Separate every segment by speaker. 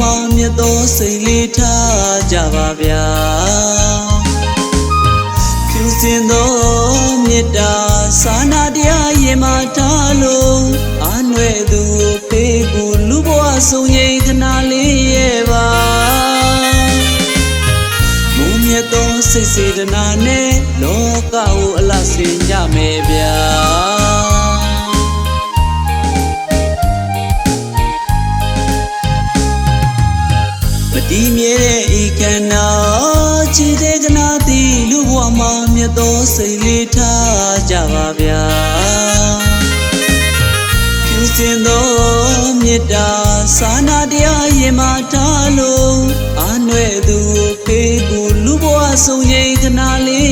Speaker 1: မြတ်သောစိတ်လေးထားကြပါဗျာဖြူစင်သောမေတ္တာစာနာတရားရင်မာထားလို့အာနွယ်သူဖေးကူလူဘဝဆုံးရင်ခဏလေးရဲ့ပါမုံမြတ်သောစိတ်စေတနာနဲ့လောကကိုအလဆင်ကြမယ်ဗျာ မတီးမြဲတဲ့ဤကန္နာချီတဲ့ကနာတိလူဘဝမှာမြတ်သောစိတ်လေးထားကြပါဗျာဖြူစင်သောမေတ္တာစာနာတရားရင်မာထားလို့အာနွယ်သူဖေးကူလူဘဝဆုံးရင်ခဏလေး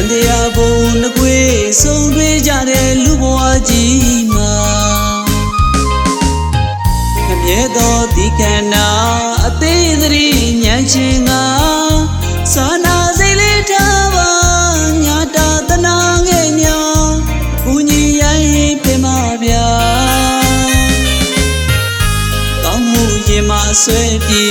Speaker 1: တန်တရားဘုံနှကွေးဆုံးတွေ့ကြတဲ့လူဘဝကြီးမှာမမြဲသောဒီခန္ဓာအသေးသတိဉာဏ်ချင်းကသာနာစိတ်လေးထားပါညာတာတနာငယ်ညာကုညီရိုင်းပြမဗျာကောင်းမှုရင်မဆွဲပြေ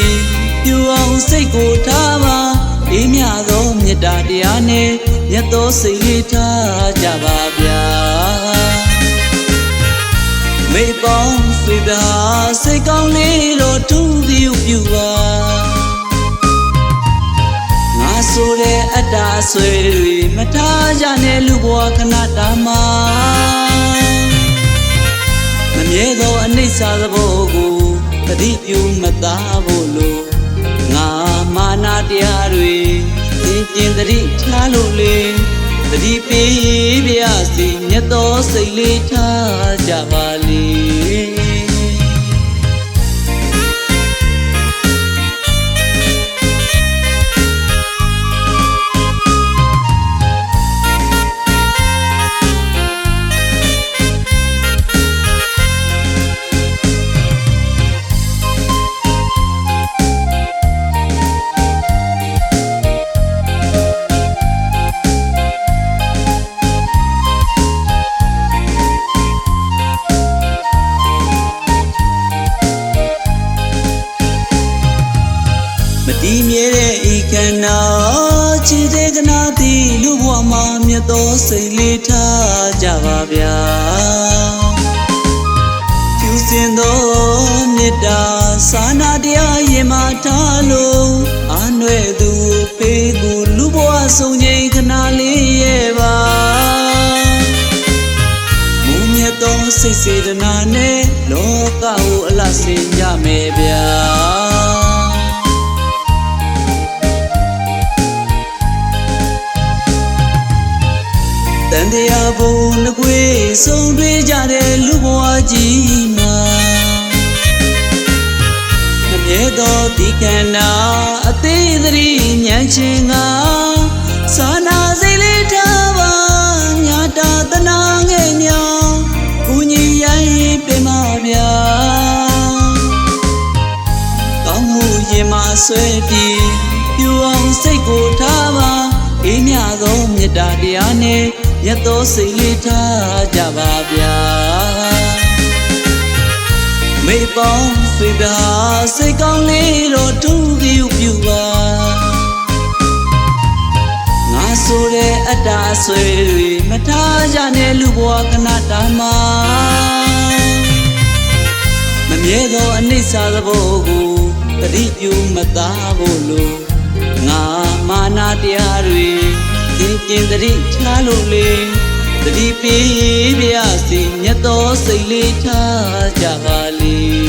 Speaker 1: ပြူအောင်စိတ်ကိုထားပါ အေးမြသောမေတ္တာတရားနဲ့မြတ်သောစိတ်လေးထားကြပါဗျာမေပေါင်းဆွေပါစိတ်ကောင်းလေးတော့ထူးပြီးပြူပါငါဆိုတဲ့အတ္တအဆွေတွေမထားကြနဲ့လူဘဝခဏတာမှာမမြဲသောအနိစ္စသဘောကိုတတိပြုမသားဖို့လို့ငါ မာနာတရားတွေသင်ကျင်တတိထားလို့လေတတိပေးပြစီမြတ်သောစိတ်လေးထားကြပါလေ န္ဓာခြေသေးကနာတိလူဘဝမှာမြတ်သောစိတ်လေးထားကြပါဗျာဖြူစင်သောမေတ္တာစာနာတရားရင်မာထားလို့အာနွယ်သူဖေးကူလူဘဝဆုံးချိန်ခဏလေးရဲ့ပါမုံမြတ်သောစိတ်စေတနာနဲ့လောကကိုအလဆင်ကြမယ်ဗျာ န်တရားဘုံနှကွေးဆုံးတွေ့ကြတဲ့လူဘဝကြီးမှာမမြဲသောဒီကန္နာအသေးသတိဉာဏ်ချင်းကသာနာစိတ်လေးထားပါညာတာတနာငယ်ညာကုညီရိုင်းပြမဗျာကောင်းမှုရင်မဆွဲပြေပြူအောင်စိတ်ကိုထားပါအေးမြသောမေတ္တာတရားနဲ့ မြတ်သောစိတ်လေးထားကြပါဗျာမေပေါင်းဆွေပါစိတ်ကောင်းလေးတော့ထူးပြီးပြူပါငါဆိုတဲ့အတ္တအဆွေတွေမထားကြနဲ့လူဘဝခဏတာမှာမမြဲသောအနိစ္စသဘောကိုတတိပြုမသားဖို့လို့ငါမာနာတရားတွေ သင်ကျင်တတိထားလို့လေတတိပေးပြစီမြတ်သောစိတ်လေးထားကြပါလေ